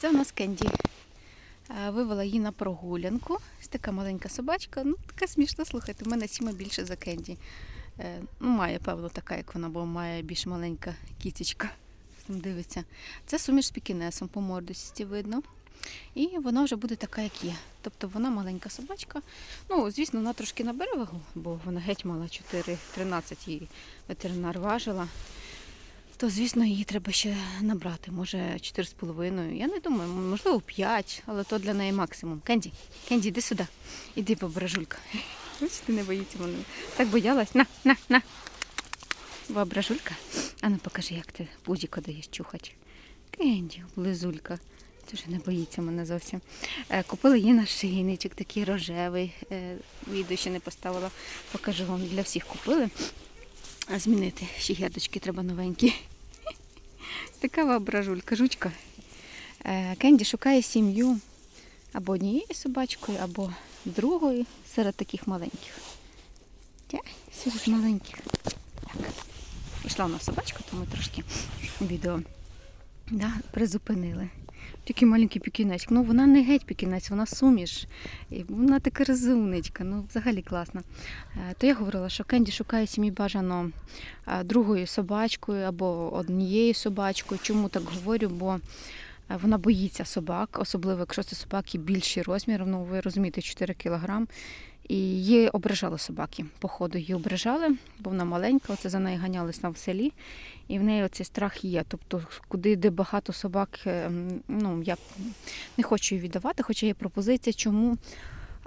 Це у нас Кенді. Вивела її на прогулянку. Ось така маленька собачка. Ну, така смішна, слухайте, в мене сіма більше за Кенді. Е, Ну, має, певно, така, як вона, бо має більш маленька кітечка. Дивиться. Це суміш з пікінесом по мордості видно. І вона вже буде така, як є. Тобто вона маленька собачка. Ну, звісно, вона трошки набере вагу, бо вона геть мала 4,13 її ветеринар важила. То, звісно, її треба ще набрати. Може 4,5. Я не думаю, можливо, 5, але то для неї максимум. Кенді, Кенді, іди сюди. Іди, пображулька. Бачите, не боїться мене. Так боялась. На, на, на. Бображулька. А ну покажи, як ти пузіко даєш чухати. Кенді, близулька. Ти вже не боїться мене зовсім. Е, Купила їй нашийничок такий рожевий. Е, Відео ще не поставила. Покажу вам, для всіх купили. А змінити ще гердочки треба новенькі. Така воображулька, жучка. Е, Кенді шукає сім'ю або однією собачкою, або другою серед таких маленьких. Серед маленьких. Так. Пішла у нас собачка, тому трошки відео да, призупинили. Такий маленький пікінець. Ну вона не геть пікінець, вона суміш. І вона така розумничка, ну взагалі класна. Е, То я говорила, що Кенді шукає сім'ї бажано е, другою собачкою або однією собачкою. Чому так говорю? Бо вона боїться собак, особливо якщо це собаки більші розміром. Ну ви розумієте, 4 кілограм. І її ображали собаки. Походу її ображали, бо вона маленька, оце за нею ганялись там в селі, і в неї оцей страх є. Тобто, куди де багато собак, е, ну я не хочу її віддавати, хоча є пропозиція. Чому?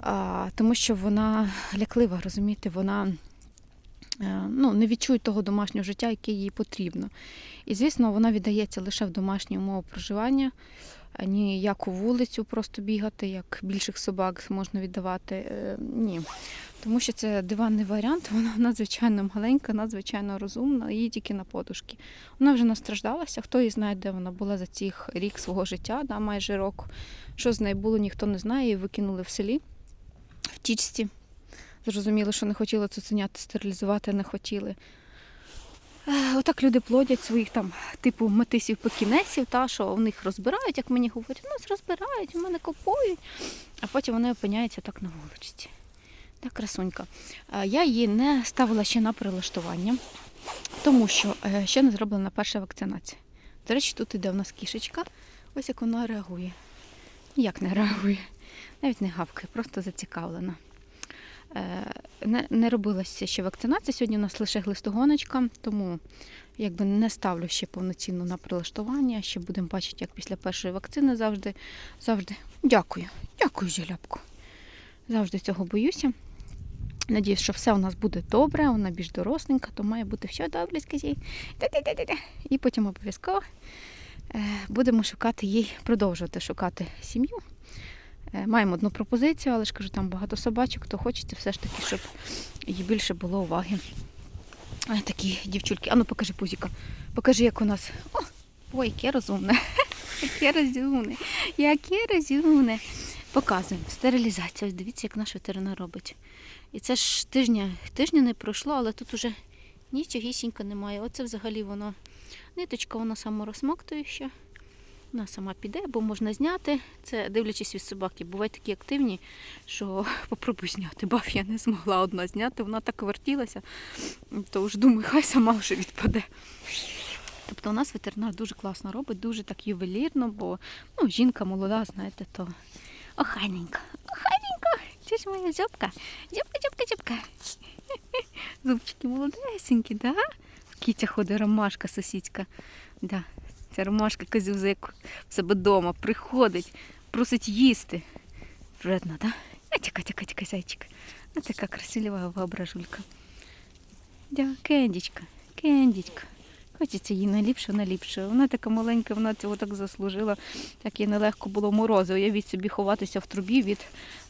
А, тому що вона ляклива, розумієте, вона е, ну, не відчує того домашнього життя, яке їй потрібно. І, звісно, вона віддається лише в домашні умови проживання, а ніяку вулицю просто бігати, як більших собак можна віддавати. Е, Ні. Тому що це диванний варіант, вона надзвичайно маленька, надзвичайно розумна, її тільки на подушки. Вона вже настраждалася, хто її знає, де вона була за цих рік свого життя, да, майже рок. Що з нею було, ніхто не знає, її викинули в селі, в тічці. Зрозуміло, що не хотіли цуценяти стерилізувати, не хотіли. Е, Отак люди плодять своїх там типу метисів пекінесів, та що в них розбирають, як мені говорять, у нас розбирають, у мене купують, а потім вони опиняються так на вуличці. Так, красунька. Е, Я її не ставила ще на прилаштування, тому що е, ще не зроблена перша вакцинація. До речі, тут іде в нас кішечка. Ось як вона реагує. Ніяк не реагує. Навіть не гавкає, просто зацікавлена. Е, Не, не робилася ще вакцинація. Сьогодні у нас лише глистогоночка, тому якби не ставлю ще повноцінно на прилаштування. Ще будемо бачити, як після першої вакцини завжди. завжди. Дякую, дякую, Желябко. Завжди цього боюся. Надіюсь, що все у нас буде добре, вона більш доросленька, то має бути все добре, скажіть. І потім обов'язково е, будемо шукати їй, продовжувати шукати сім'ю. Е, Маємо одну пропозицію, але ж кажу, там багато собачок, то хочеться все ж таки, щоб їй більше було уваги. Ой, такі дівчульки. Ану, покажи пузіка. Покажи, як у нас. О, ой, яке розумне. Яке розумне. Яке розумне. Показуємо. Стерилізація. Ось дивіться, як наш ветеринар робить. І це ж тижня, тижня не пройшло, але тут уже нічогісінько немає. Оце взагалі воно. Ниточка, вона саморозмоктуюча. Вона сама піде, бо можна зняти. Це дивлячись від собаки. Бувають такі активні, що попробуй зняти. Баф, я не змогла одна зняти. Вона так вертілася, то ж думаю, хай сама вже відпаде. Тобто у нас ветеринар дуже класно робить, дуже так ювелірно, бо ну, жінка молода, знаєте, то охайненька. Охайненька. Це ж моя зубка. Зубка, зубка, зубка. Зубчики молодесенькі, да? Кітя ходить ромашка сусідська. Да. Ця ромашка козюзик в себе вдома приходить, просить їсти. Вредно, да? А тіка, тіка, тіка, зайчик. А така красива воображулька. Кендічка, кендічка. Хочеться їй наліпше, наліпше. Вона така маленька, вона цього так заслужила. Так їй нелегко було морози. Уявіть собі ховатися в трубі від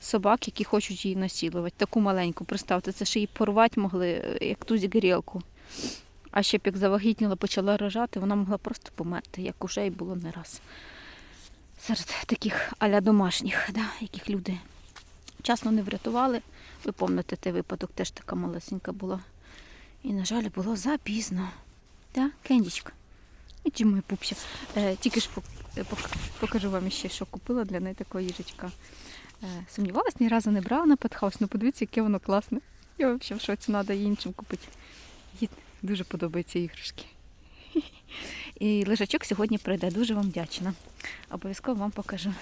собак, які хочуть її насілувати. Таку маленьку, представте, це ще її порвати могли, е, як ту зігрілку. А ще б як завагітніла, почала рожати, вона могла просто померти, як уже й було не раз. Серед таких аля домашніх, да, яких люди вчасно не врятували. Ви пам'ятаєте, той випадок теж така малесенька була. І, на жаль, було запізно. Да, Кендічка. І моя пупся. Е, тільки ж е, пок- покажу вам ще, що купила для неї такого їжачка. Е, Сумнівалась, ні разу не брала на петхаус, ну подивіться, яке воно класне. Я взагалі в шоці треба іншим купити. Дуже подобаються іграшки. І лежачок сьогодні прийде, дуже вам вдячна. Обов'язково вам покажу.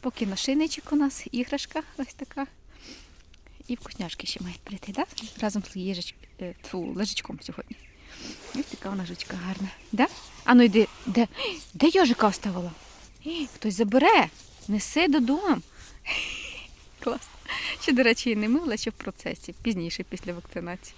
Поки нашийничок у нас іграшка ось така. І вкусняшки ще мають прийти, да? разом з їжач... е, тьфу, лежачком сьогодні. Ось така вона жучка гарна. Да? А ну йди, де? Де йожика оставила? Хтось забере, неси додому. Класно. Ще, до речі, не мила, ще в процесі, пізніше, після вакцинації.